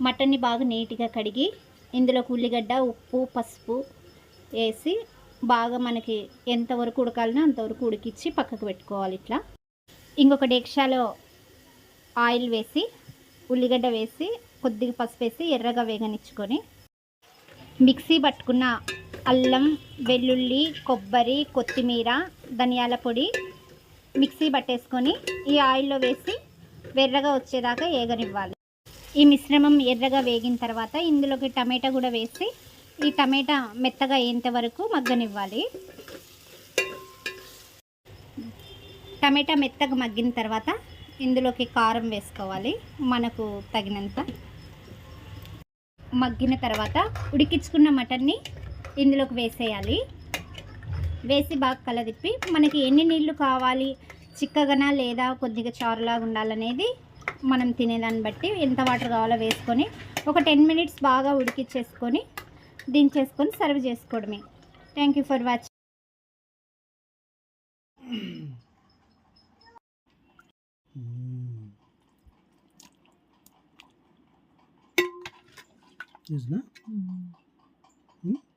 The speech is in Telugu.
మటన్ని బాగా నీట్గా కడిగి ఇందులోకి ఉల్లిగడ్డ ఉప్పు పసుపు వేసి బాగా మనకి ఎంతవరకు ఉడకాలనో అంతవరకు ఉడికిచ్చి పక్కకు పెట్టుకోవాలి ఇట్లా. ఇంకొక డేక్షాలో ఆయిల్ వేసి ఉల్లిగడ్డ వేసి కొద్దిగా పసుపు వేసి ఎర్రగా వేగనిచ్చుకొని మిక్సీ పట్టుకున్న అల్లం వెల్లుల్లి కొబ్బరి కొత్తిమీర ధనియాల పొడి మిక్సీ పట్టేసుకొని ఈ ఆయిల్లో వేసి వెర్రగా వచ్చేదాకా ఏగనివ్వాలి ఈ మిశ్రమం ఎర్రగా వేగిన తర్వాత ఇందులోకి టమాటా కూడా వేసి ఈ టమాటా మెత్తగా అయ్యేంత వరకు మగ్గనివ్వాలి. టమాటా మెత్తగా మగ్గిన తర్వాత ఇందులోకి కారం వేసుకోవాలి మనకు తగినంత. మగ్గిన తర్వాత ఉడికించుకున్న మటన్ని ఇందులోకి వేసేయాలి. వేసి బాగా కలదిప్పి మనకి ఎన్ని నీళ్ళు కావాలి చిక్కగానా లేదా కొద్దిగా చారులాగా ఉండాలనేది మనం తినేదాన్ని బట్టి ఎంత వాటర్ కావాలో వేసుకొని ఒక టెన్ మినిట్స్ బాగా ఉడికిచ్చేసుకొని దించేసుకొని సర్వ్ చేసుకోవడమే thank you for watching Yes, Mm. Hmm?